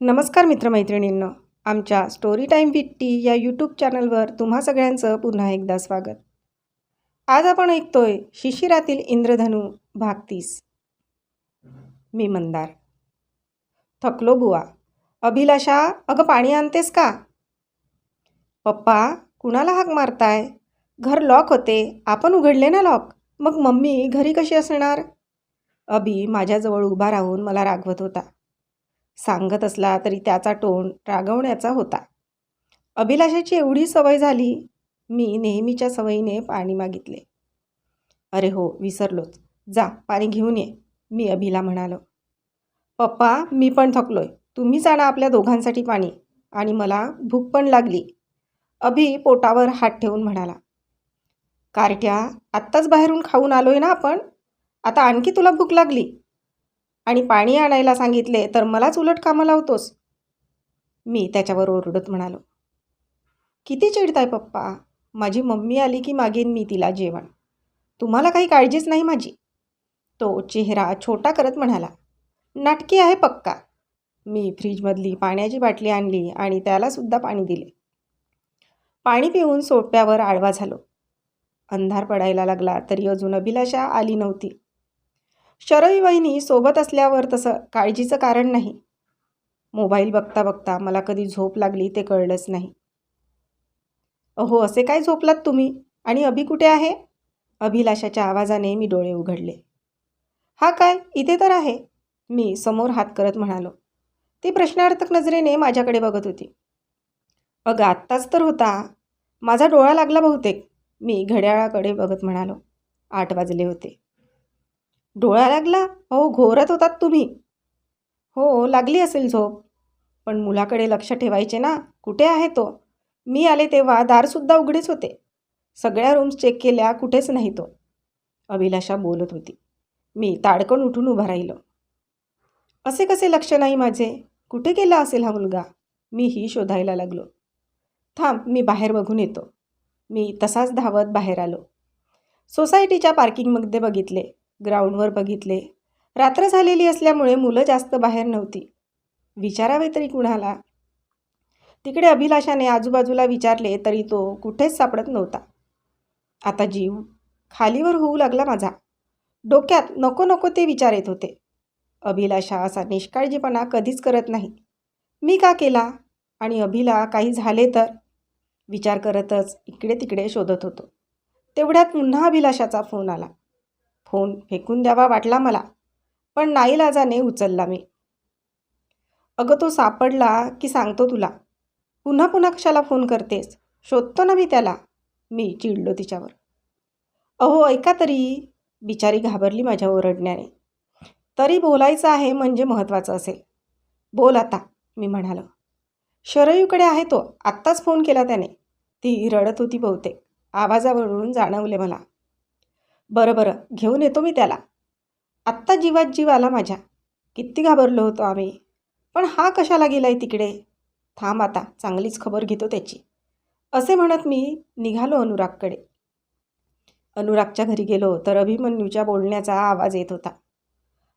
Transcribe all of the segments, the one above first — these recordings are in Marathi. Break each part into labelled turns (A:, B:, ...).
A: नमस्कार मित्रमैत्रिणींनो आमच्या स्टोरी टाईम विथ टी या यूट्यूब चॅनलवर तुम्हा सगळ्यांचं पुन्हा एकदा स्वागत. आज आपण ऐकतोय शिशिरातील इंद्रधनू भाग तीस. मी मंदार. थकलो बुवा. अभिलाषा अगं पाणी आणतेस का? पप्पा कुणाला हाक मारताय? घर लॉक होते आपण उघडले ना लॉक मग मम्मी घरी कशी असणार? अभि माझ्याजवळ उभा राहून मला रागवत होता. सांगत असला तरी त्याचा टोन रागवण्याचा होता. अभिलाषाची एवढी सवय झाली मी नेहमीच्या सवयीने पाणी मागितले. अरे हो विसरलोच. जा पाणी घेऊन ये मी अभिला म्हणालो. पप्पा मी पण थकलोय. तुम्हीच आणा आपल्या दोघांसाठी पाणी. आणि मला भूक पण लागली. अभि पोटावर हात ठेवून म्हणाला. कारट्या आत्ताच बाहेरून खाऊन आलोय ना आपण? आता आणखी तुला भूक लागली. आणि पाणी आणायला सांगितले तर मलाच उलट कामं लावतोस. मी त्याच्यावर ओरडत म्हणालो. किती चिडताय पप्पा? माझी मम्मी आली की मागेन मी तिला जेवण. तुम्हाला काही काळजीच नाही माझी. तो चेहरा छोटा करत म्हणाला. नाटकी आहे पक्का. मी फ्रीजमधली पाण्याची बाटली आणली आणि त्यालासुद्धा पाणी दिले. पाणी पिऊन सोप्यावर आडवा झालो. अंधार पडायला लागला तरी अजून अभिलाषा आली नव्हती. शरई वहिनी सोबत असल्यावर तसं काळजीचं कारण नाही. मोबाईल बघता बघता मला कधी झोप लागली ते कळलंच नाही. अहो असे काय झोपलात तुम्ही? आणि अभि कुठे आहे? अभिलाषाच्या आवाजाने मी डोळे उघडले. हा काय? इथे तर आहे. मी समोर हात करत म्हणालो. ती प्रश्नार्थक नजरेने माझ्याकडे बघत होती. अगं आत्ताच तर होता. माझा डोळा लागला बहुतेक. मी घड्याळाकडे बघत म्हणालो. आठ वाजले होते. डोळा लागला? हो घोरत होतात तुम्ही. हो लागली असेल झोप. पण मुलाकडे लक्ष ठेवायचे ना? कुठे आहे तो? मी आले तेव्हा दारसुद्धा उघडेच होते. सगळ्या रूम्स चेक केल्या कुठेच नाही तो. अभिलाषा बोलत होती. मी ताडकन उठून उभा राहिलो. असे कसे लक्ष नाही माझे? कुठे गेला असेल हा मुलगा? मीही शोधायला लागलो. थांब मी बाहेर बघून येतो. मी तसाच धावत बाहेर आलो. सोसायटीच्या पार्किंगमध्ये बघितले. ग्राउंडवर बघितले. रात्र झालेली असल्यामुळे मुलं जास्त बाहेर नव्हती. विचारावे तरी कुणाला? तिकडे अभिलाषाने आजूबाजूला विचारले तरी तो कुठेच सापडत नव्हता. आता जीव खालीवर होऊ लागला माझा. डोक्यात नको नको ते विचार येत होते. अभिलाषा असा निष्काळजीपणा कधीच करत नाही. मी का केला? आणि अभिला काही झाले तर? विचार करतच इकडे तिकडे शोधत होतो. तेवढ्यात पुन्हा अभिलाषाचा फोन आला. फोन फेकून द्यावा वाटला मला पण नाईलाजाने उचलला मी. अगं तो सापडला की सांगतो तुला. पुन्हा पुन्हा कशाला फोन करतेस? शोधतो ना मी त्याला. मी चिडलो तिच्यावर. अहो ऐका तरी. बिचारी घाबरली माझ्या ओरडण्याने. तरी बोलायचं आहे म्हणजे महत्त्वाचं असेल. बोल आता मी म्हणालो. शरयूकडे आहे तो. आत्ताच फोन केला त्याने. ती रडत होती बहुतेक. आवाजावरून जाणवले मला. बरं बरं. घेऊन येतो मी त्याला. आत्ता जीवात जीव आला माझ्या. किती घाबरलो होतो आम्ही. पण हा कशाला गेला आहे तिकडे? थांब आता चांगलीच खबर घेतो त्याची. असे म्हणत मी निघालो अनुरागकडे. अनुरागच्या घरी गेलो तर अभिमन्यूच्या बोलण्याचा आवाज येत होता.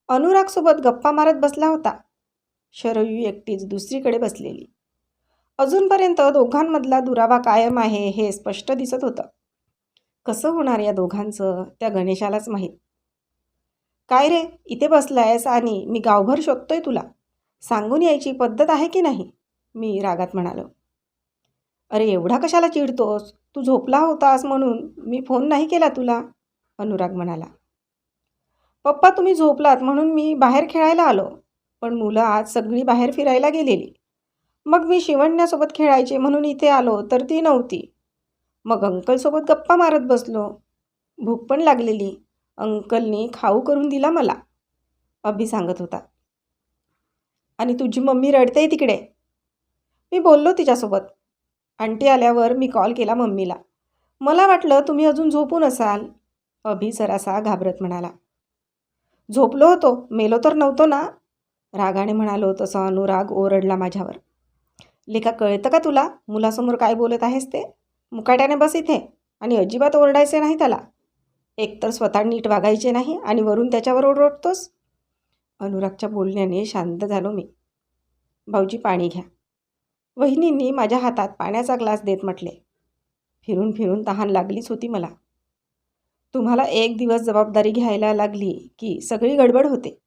A: अनुरागसोबत गप्पा मारत बसला होता. शरयू एकटीच दुसरीकडे बसलेली. अजूनपर्यंत दोघांमधला दुरावा कायम आहे हे स्पष्ट दिसत होतं. कसं होणार या दोघांचं? त्या गणेशालाच माहीत. काय रे? इथे बसलायस आणि मी गावभर शोधतोय तुला. सांगून यायची पद्धत आहे की नाही? मी रागात म्हणालो. अरे एवढा कशाला चिडतोस? तू झोपला होतास म्हणून मी फोन नाही केला तुला? अनुराग म्हणाला. पप्पा तुम्ही झोपलात म्हणून मी बाहेर खेळायला आलो. पण मुलं आज सगळी बाहेर फिरायला गेलेली. मग मी शिवण्यासोबत खेळायचे म्हणून इथे आलो तर ती नव्हती. मग अंकलसोबत गप्पा मारत बसलो. भूक पण लागलेली. अंकलनी खाऊ करून दिला मला. अभि सांगत होता. आणि तुझी मम्मी रडते तिकडे. मी बोललो तिच्यासोबत. आंटी आल्यावर मी कॉल केला मम्मीला. मला वाटलं तुम्ही अजून झोपून असाल. अभि सरासा घाबरत म्हणाला. झोपलो होतो. मेलो तर नव्हतो ना? रागाने म्हणालो तसं अनुराग ओरडला माझ्यावर. लेखा कळतं का तुला? मुलासमोर काय बोलत आहेस ते? मुकाट्याने बस इथे आणि अजिबात ओरडायचे नाही त्याला. एकतर स्वतः नीट वागायचे नाही आणि वरून त्याच्यावर ओरडतोस. अनुरागच्या बोलण्याने शांत झालो मी. भाऊजी पाणी घ्या. वहिनींनी माझ्या हातात पाण्याचा ग्लास देत म्हटले. फिरून फिरून तहान लागलीच होती मला. तुम्हाला एक दिवस जबाबदारी घ्यायला लागली की सगळी गडबड होते.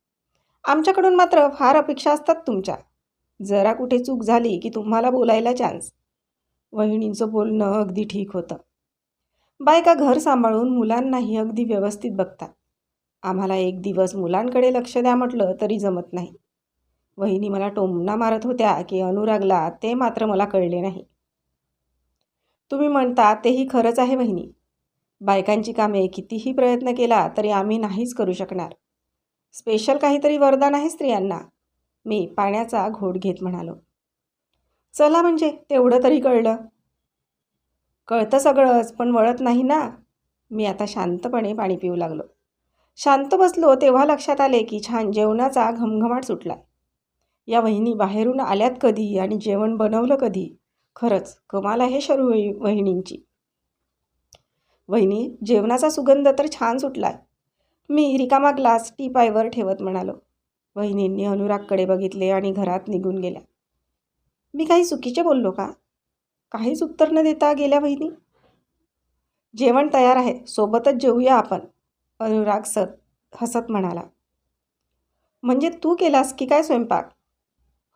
A: आमच्याकडून मात्र फार अपेक्षा असतात तुमच्या. जरा कुठे चूक झाली की तुम्हाला बोलायला चान्स वहिणींचं बोलणं अगदी ठीक होतं. बायका घर सांभाळून मुलांनाही अगदी व्यवस्थित बघतात. आम्हाला एक दिवस मुलांकडे लक्ष द्या म्हटलं तरी जमत नाही. वहिनी मला टोमणा मारत होत्या की अनुरागला ते मात्र मला कळले नाही. तुम्ही म्हणता तेही खरंच आहे वहिनी. बायकांची कामे कितीही प्रयत्न केला तरी आम्ही नाहीच करू शकणार. स्पेशल काहीतरी वरदान आहे स्त्रियांना. मी पाण्याचा घोट घेत म्हणालो. चला म्हणजे तेवढं तरी कळलं. कळतं सगळंच पण वळत नाही ना. मी आता शांतपणे पाणी पिऊ लागलो. शांत बसलो तेव्हा लक्षात आले की छान जेवणाचा घमघमाट सुटला. या वहिनी बाहेरून आल्यात कधी आणि जेवण बनवलं कधी? खरंच कमाल आहे शरू वहिनींची. वहिनी जेवणाचा सुगंध तर छान सुटलाय. मी रिकामा ग्लास टीपायवर ठेवत म्हणालो. वहिनींनी अनुरागकडे बघितले आणि घरात निघून गेल्या. मी काही चुकीचे बोललो का? काहीच उत्तर न देता गेल्या वहिनी जेवण तयार आहे सोबतच जेवूया आपण अनुराग सत हसत म्हणाला. म्हणजे तू केलास की काय स्वयंपाक?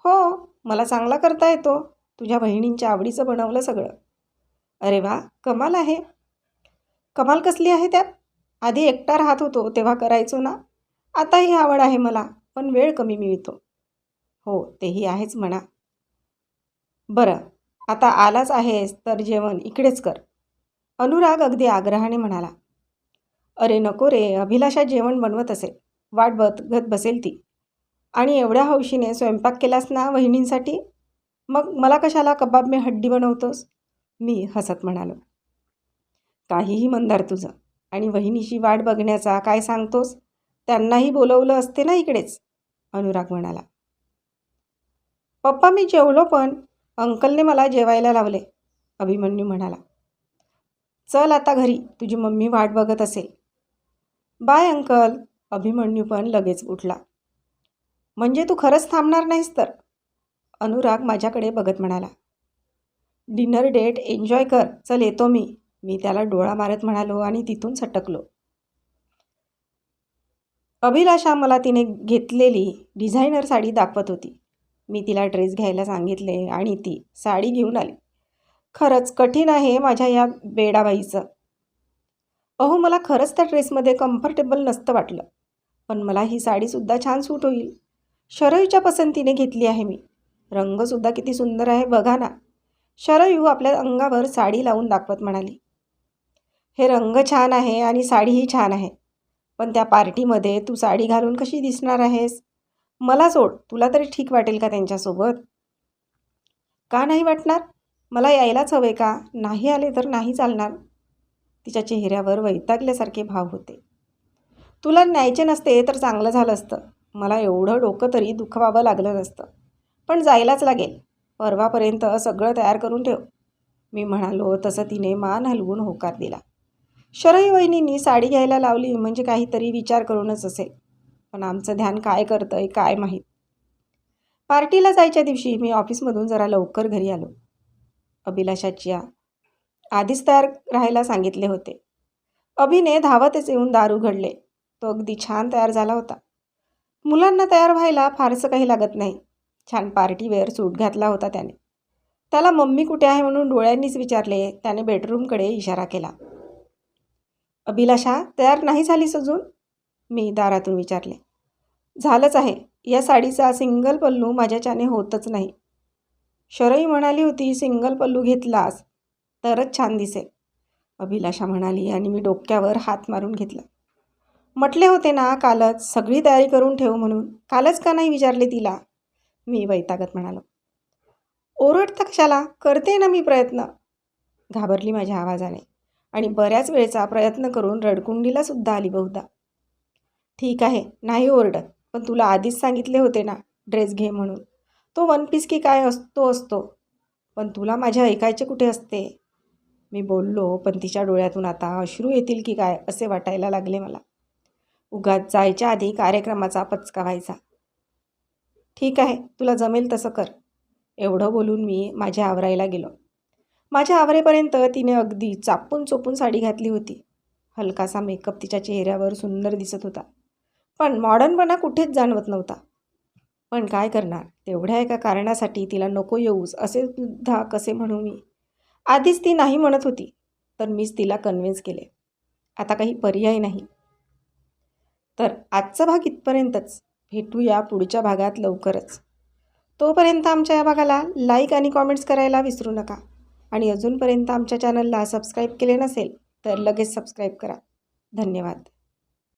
A: हो मला चांगला करता येतो तुझ्या बहिणींच्या आवडीचं बनवलं सगळं. अरे वा कमाल आहे. कमाल कसली आहे त्यात? आधी एकटा राहत होतो तेव्हा करायचो ना? आताही आवड आहे मला पण वेळ कमी मिळतो. हो तेही आहेच म्हणा. बरं आता आलाच आहेस तर जेवण इकडेच कर. अनुराग अगदी आग्रहाने म्हणाला. अरे नको रे अभिलाषा जेवण बनवत असेल. वाट बघत बसेल ती. आणि एवढ्या हौशीने स्वयंपाक केलास ना वहिनींसाठी? मग मला कशाला कबाब मी हड्डी बनवतोस? मी हसत म्हणालो. काहीही मंदार तुझं. आणि वहिनीची वाट बघण्याचा काय सांगतोस? त्यांनाही बोलवलं असते ना इकडेच अनुराग म्हणाला. पप्पा मी जेवलो पण अंकलने मला जेवायला लावले. अभिमन्यू म्हणाला चल आता घरी तुझी मम्मी वाट बघत असेल. Bye uncle. अभिमन्यू पण लगेच उठला. म्हणजे तू खरंच थांबणार नाहीस तर? अनुराग माझ्याकडे बघत म्हणाला डिनर डेट एन्जॉय कर. चल येतो मी. मी त्याला डोळा मारत म्हणालो आणि तिथून सटकलो. अभिलाषा मला तिने घेतलेली डिझायनर साडी दाखवत होती. मी तिला ड्रेस घ्यायला सांगितले आणि ती साडी घेऊन आली. खरंच कठीण आहे माझ्या या बेडाबाईचं अहो मला खरंच त्या ड्रेसमध्ये कम्फर्टेबल नसतं वाटलं. पण मला ही साडीसुद्धा छान सूट होईल. शरयूच्या पसंतीने घेतली आहे मी. रंगसुद्धा किती सुंदर आहे बघा ना. शरयू आपल्या अंगावर साडी लावून दाखवत म्हणाली. हे रंग छान आहे आणि साडीही छान आहे. पण त्या पार्टीमध्ये तू साडी घालून कशी दिसणार आहेस? मला सोड तुला तरी ठीक वाटेल का त्यांच्यासोबत? का नाही वाटणार? मला यायलाच हवे का? नाही आले तर नाही चालणार. तिच्या चेहऱ्यावर वैतागल्यासारखे भाव होते. तुला न्यायचे नसते तर चांगलं झालं असतं. मला एवढं डोकं तरी दुखवावं लागलं नसतं. पण जायलाच लागेल. परवापर्यंत सगळं तयार करून ठेव. मी म्हणालो तसं तिने मान हलवून होकार दिला. शरई वहिनींनी साडी घ्यायला लावली म्हणजे काहीतरी विचार करूनच असेल. पण आमचं ध्यान काय करतं आहे काय माहीत. पार्टीला जायच्या दिवशी मी ऑफिसमधून जरा लवकर घरी आलो. अभिलाषाच्या आधीच तयार राहायला सांगितले होते. अभिने धावतच येऊन दार उघडले. तो अगदी छान तयार झाला होता. मुलांना तयार व्हायला फारसं काही लागत नाही. छान पार्टीवेअर सूट घातला होता त्याने. त्याला मम्मी कुठे आहे म्हणून डोळ्यांनीच विचारले. त्याने बेडरूमकडे इशारा केला. अभिलाषा तयार नाही झालीस अजून? मी दारातून विचारले. झालंच आहे. या साडीचा सिंगल पल्लू माझ्याच्याने होतच नाही. शरई म्हणाली होती सिंगल पल्लू घेतलास तरच छान दिसेल. अभिलाषा म्हणाली आणि मी डोक्यावर हात मारून घेतला. म्हटले होते ना कालच सगळी तयारी करून ठेव म्हणून. कालच का नाही विचारले तिला? मी वैतागत म्हणालो. ओरडता कशाला? करते ना मी प्रयत्न. घाबरली माझ्या आवाजाने आणि बऱ्याच वेळचा प्रयत्न करून रडकुंडीलासुद्धा आली बहुधा. ठीक आहे नाही ओरडत. पण तुला आधीच सांगितले होते ना ड्रेस घे म्हणून. तो वन पीस की काय असतो असतो. पण तुला माझ्या ऐकायचे कुठे असते? मी बोललो पण तिच्या डोळ्यातून आता अश्रू येतील की काय असे वाटायला लागले मला. उगाच जायच्या आधी कार्यक्रमाचा पचका व्हायचा. ठीक आहे तुला जमेल तसं कर. एवढं बोलून मी माझ्या आवरायला गेलो. माझ्या आवरेपर्यंत तिने अगदी चापून चोपून साडी घातली होती. हलकासा मेकअप तिच्या चेहऱ्यावर सुंदर दिसत होता. पण मॉडर्नपणा कुठेच जाणवत नव्हता. पण काय करणार? तेवढ्या एका कारणासाठी तिला नको येऊस असे सुद्धा कसे म्हणू मी? आधीच ती नाही म्हणत होती तर मीच तिला कन्व्हिन्स केले. आता काही पर्याय नाही. तर आजचा भाग इथपर्यंतच. भेटूया पुढच्या भागात लवकरच. तोपर्यंत आमच्या या भागाला लाईक आणि कॉमेंट्स करायला विसरू नका. आणि अजूनपर्यंत आमच्या चॅनलला सबस्क्राईब केले नसेल तर लगेच सबस्क्राईब करा. धन्यवाद.